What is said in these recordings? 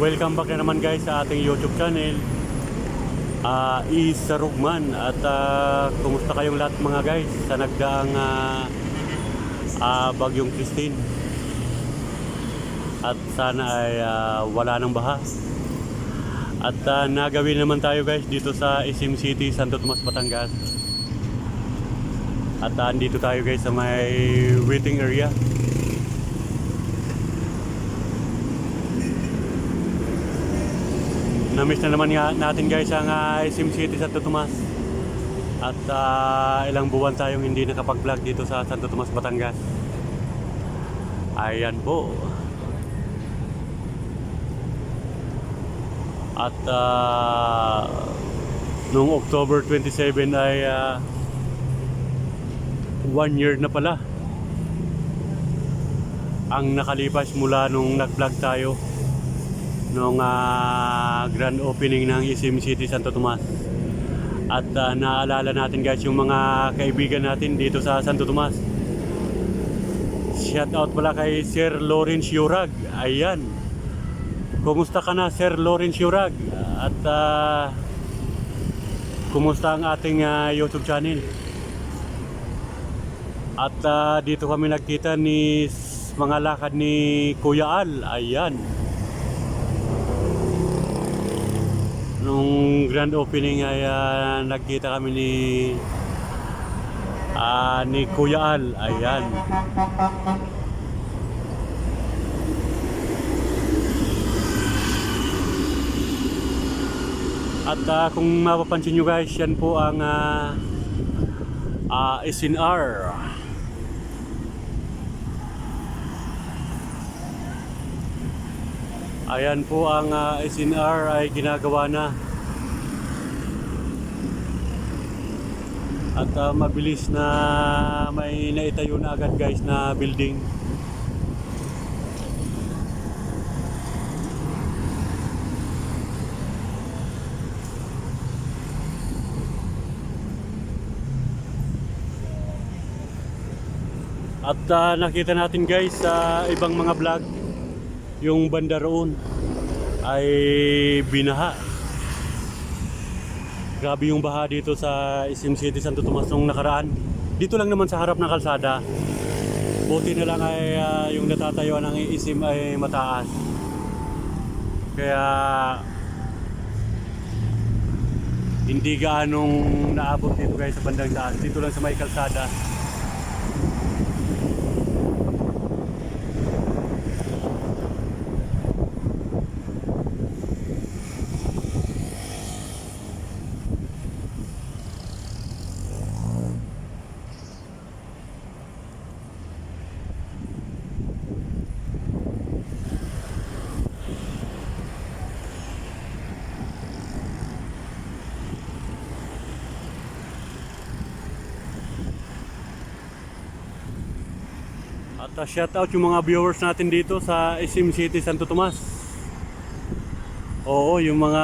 Welcome back na naman guys sa ating YouTube channel. Ah, Isa Rugman at ah, kumusta kayong lahat mga guys sa nagdaang ah, ah, bagyong Christine. At sana ay ah, wala nang baha. At ah, nagawin naman tayo guys dito sa Isim City, Santo Tomas, Batangas. At ah, andito tayo guys sa may waiting area. Namiss na naman nga natin guys ang uh, Sim City Santo Tomas. At ah, ilang buwan tayong hindi nakapag-vlog dito sa Santo Tomas, Batangas. Ayan po. At ah, noong October 27 ay ah, one year na pala ang nakalipas mula nung nag-vlog tayo nung ah, grand opening ng Isim City Santo Tomas. At ah, naalala natin guys yung mga kaibigan natin dito sa Santo Tomas. Shout out pala kay Sir Lawrence Yurag. Ayan. Kumusta ka na Sir Lawrence Yurag? At ah, kumusta ang ating ah, YouTube channel? At ah, dito kami nagkita ni mga lakad ni Kuya Al. Ayan. Nung grand opening ay ah, nagkita kami ni ah, ni Kuya Al. Ayan. At ah, kung mapapansin nyo guys, yan po ang ah, ah, SNR. Ayan po ang uh, SNR ay ginagawa na. At ah, mabilis na may naitayo na agad guys na building. At ah, nakita natin guys sa ibang mga vlog yung banda roon ay binaha. Grabe yung baha dito sa Isim City, Santo Tomas nung nakaraan. Dito lang naman sa harap ng kalsada. Buti na lang ay ah, yung natatayuan ng Isim ay mataas. Kaya hindi gaanong naabot dito guys sa bandang taas. Dito lang sa may kalsada. At uh, shout out yung mga viewers natin dito sa Isim City, Santo Tomas. Oo, yung mga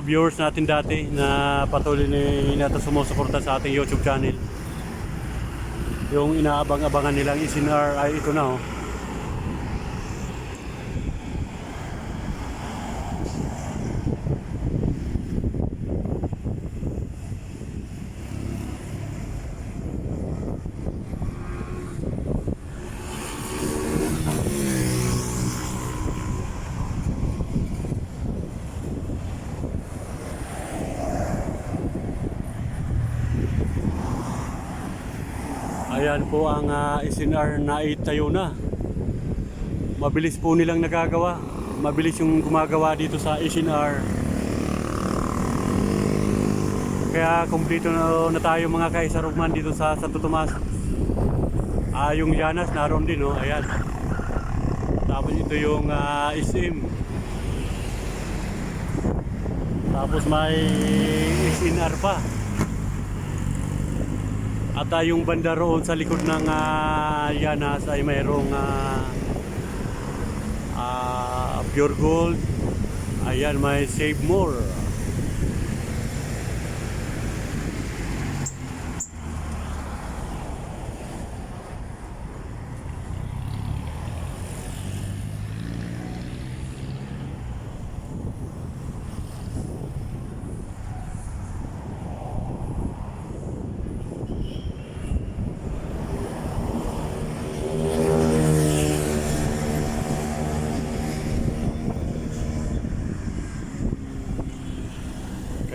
viewers natin dati na patuloy na sumusuporta sa ating YouTube channel. Yung inaabang-abangan nilang isinar ay ito na oh. Ayan po ang uh, SNR na itayo na. Mabilis po nilang nagagawa. Mabilis yung gumagawa dito sa SNR. Kaya kumpleto na, na tayo mga kaisarugman dito sa Santo Tomas. Ah, yung Yanas naroon din, no? Ayan. Tapos ito yung uh, SM. Tapos may SNR pa. At ah, yung banda roon sa likod ng ah, Yanas ay mayroong ah, ah, pure gold. Ayan, may save more.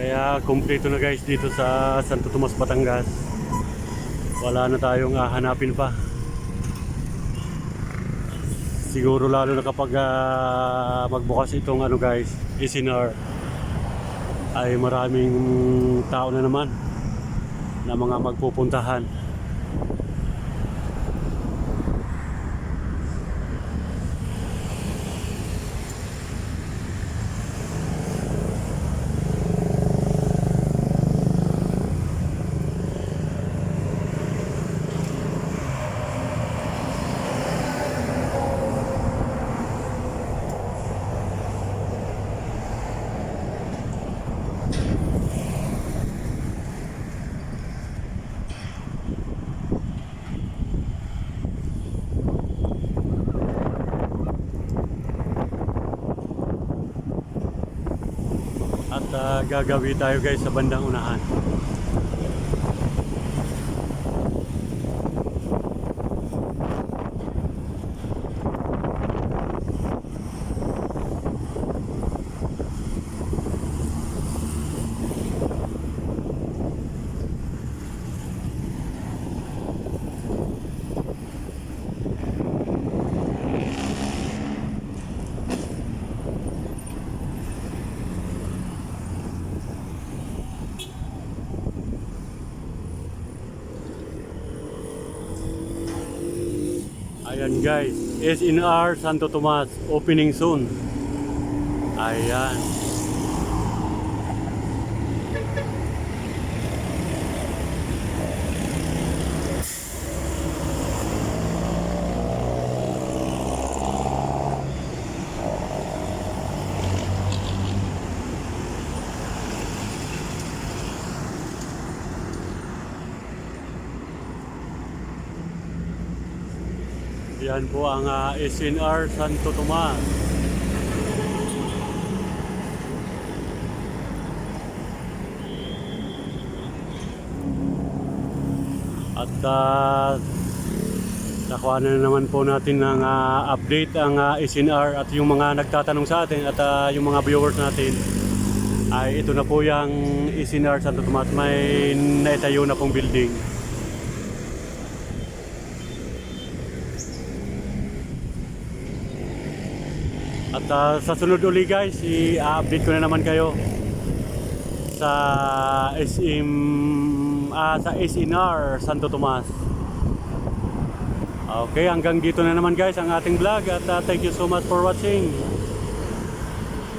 Kaya kumpleto na guys dito sa Santo Tomas, Batangas. Wala na tayong hahanapin pa. Siguro lalo na kapag ah, magbukas itong ano guys, Isinar ay maraming tao na naman na mga magpupuntahan. At ah, gagawi tayo guys sa bandang unahan. Ayan guys, SNR Santo Tomas opening soon. Ayan. Yan po ang ah, SNR Santo Tomas. At uh, nakuha na naman po natin ng ah, update ang ah, SNR at yung mga nagtatanong sa atin at ah, yung mga viewers natin ay ito na po yung SNR Santo Tomas. May naitayo na pong building. At ah, sa sunod uli guys, i-update ko na naman kayo sa SM ah, sa SNR Santo Tomas. Okay, hanggang dito na naman guys ang ating vlog at ah, thank you so much for watching.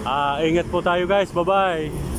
Ah, ingat po tayo guys. Bye-bye.